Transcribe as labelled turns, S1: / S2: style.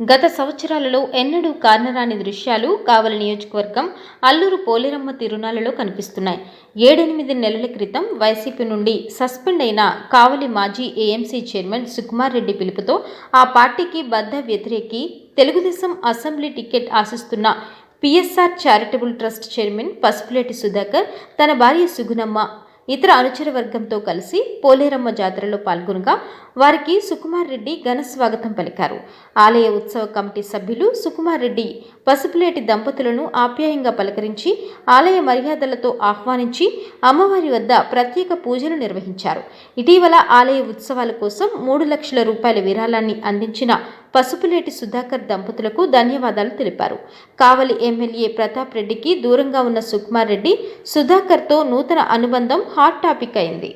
S1: గత సంవత్సరాలలో ఎన్నడూ కానరాని దృశ్యాలు కావలి నియోజకవర్గం అల్లూరు పోలేరమ్మ తిరునాళ్ళలో కనిపిస్తున్నాయి. ఏడెనిమిది నెలల క్రితం వైసీపీ నుండి సస్పెండ్ అయిన కావలి మాజీ ఏఎంసీ చైర్మన్ సుకుమార్ రెడ్డి పిలుపుతో ఆ పార్టీకి బద్ద వ్యతిరేకి తెలుగుదేశం అసెంబ్లీ టికెట్ ఆశిస్తున్న PSR charitable trust chairman Pasupuleti Sudhakar తన భార్య సుగుణమ్మ ఇతర అనుచర వర్గంతో కలిసి పోలేరమ్మ జాతరలో పాల్గొనగా వారికి సుకుమార్ రెడ్డి ఘన స్వాగతం పలికారు. ఆలయ ఉత్సవ కమిటీ సభ్యులు సుకుమార్ రెడ్డి పసుపులేటి దంపతులను ఆప్యాయంగా పలకరించి ఆలయ మర్యాదలతో ఆహ్వానించి అమ్మవారి వద్ద ప్రత్యేక పూజలు నిర్వహించారు. ఇటీవల ఆలయ ఉత్సవాల కోసం మూడు లక్షల రూపాయల విరాళాన్ని అందించిన పసుపులేటి సుధాకర్ దంపతులకు ధన్యవాదాలు తెలిపారు. కావలి ఎమ్మెల్యే ప్రతాప్ రెడ్డికి దూరంగా ఉన్న సుకుమార్ రెడ్డి సుధాకర్తో నూతన అనుబంధం హాట్ టాపిక్ అయింది.